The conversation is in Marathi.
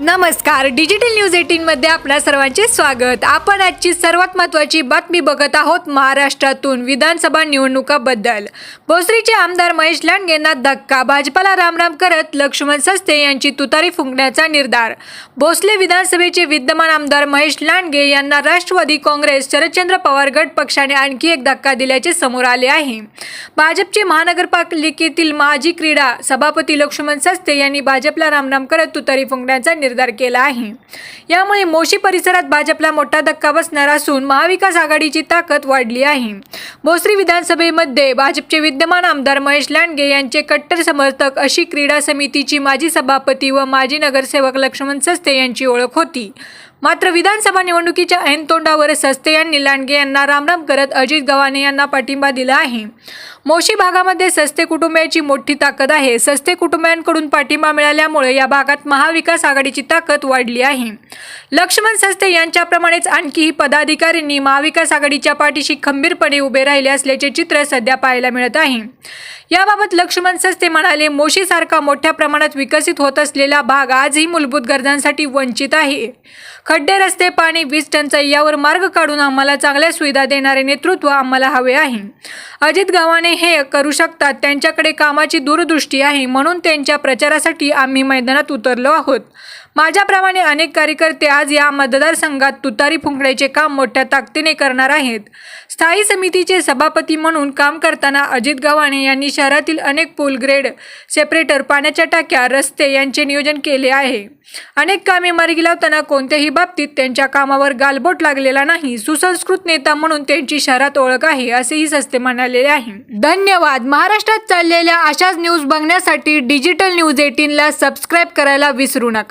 नमस्कार डिजिटल न्यूज एटीन मध्ये आपल्या सर्वांचे स्वागत. आपण आजची सर्वात महत्त्वाची बातमी बघत आहोत महाराष्ट्रातून विधानसभा निवडणुकाबद्दल. भोसरीचे आमदार महेश लांडगेंना धक्का भाजपाला रामराम करत लक्ष्मण सस्ते यांची तुतारी फुंकण्याचा निर्धार. भोसले विधानसभेचे विद्यमान आमदार महेश लांडगे यांना राष्ट्रवादी काँग्रेस शरदचंद्र पवार गट पक्षाने आणखी एक धक्का दिल्याचे समोर आले आहे. भाजपचे महानगरपालिकेतील माजी क्रीडा सभापती लक्ष्मण सस्ते यांनी भाजपला रामराम करत तुतारी फुंकण्याचा निर्धार केला आहे. यामुळे मोशी परिसरात भाजपला मोठा धक्का बसणार असून महाविकास आघाडीची ताकद वाढली आहे. भोसरी विधानसभेमध्ये भाजपचे विद्यमान आमदार महेश लांडगे यांचे कट्टर समर्थक अशी क्रीडा समितीची माजी सभापती व माजी नगरसेवक लक्ष्मण सस्ते यांची ओळख होती. मात्र विधानसभा निवडणुकीच्या ऐन तोंडावर सस्ते यांनी लांडगे यांना रामराम करत अजित गव्हाणे यांना पाठिंबा दिला आहे. मोशी भागामध्ये सस्ते कुटुंबियाची मोठी ताकद आहे. सस्ते कुटुंबियांकडून पाठिंबा मिळाल्यामुळे या भागात महाविकास आघाडीची ताकद वाढली आहे. लक्ष्मण सस्ते यांच्याप्रमाणेच आणखीही पदाधिकाऱ्यांनी महाविकास आघाडीच्या पाठीशी खंबीरपणे उभे राहिले असल्याचे चित्र सध्या पाहायला मिळत आहे. याबाबत लक्ष्मण सस्ते म्हणाले मोशीसारखा मोठ्या प्रमाणात विकसित होत असलेला भाग आजही मूलभूत गरजांसाठी वंचित आहे. खड्डे रस्ते पाणी वीज टंचाई यावर मार्ग काढून आम्हाला चांगल्या सुविधा देणारे नेतृत्व आम्हाला हवे आहे. अजित गव्हाणे हे करू शकतात. त्यांच्याकडे कामाची दूरदृष्टी आहे म्हणून त्यांच्या प्रचारासाठी आम्ही मैदानात उतरलो आहोत. माझ्याप्रमाणे अनेक कार्यकर्ते आज या मतदारसंघात तुतारी फुंकण्याचे काम मोठ्या ताकदीने करणार आहेत. स्थायी समितीचे सभापती म्हणून काम करताना अजित गव्हाणे यांनी शहरातील अनेक पूल ग्रेड सेपरेटर पाण्याच्या टाक्या रस्ते यांचे नियोजन केले आहे. अनेक कामे मार्गी लावताना कोणत्याही बाबतीत त्यांच्या कामावर गालबोट लागलेला नाही. सुसंस्कृत नेता म्हणून त्यांची शहरात ओळख आहे असेही सस्ते म्हणालेले आहे. धन्यवाद. महाराष्ट्रात चाललेल्या अशाच न्यूज बघण्यासाठी डिजिटल न्यूज एटीनला सबस्क्राईब करायला विसरू नका.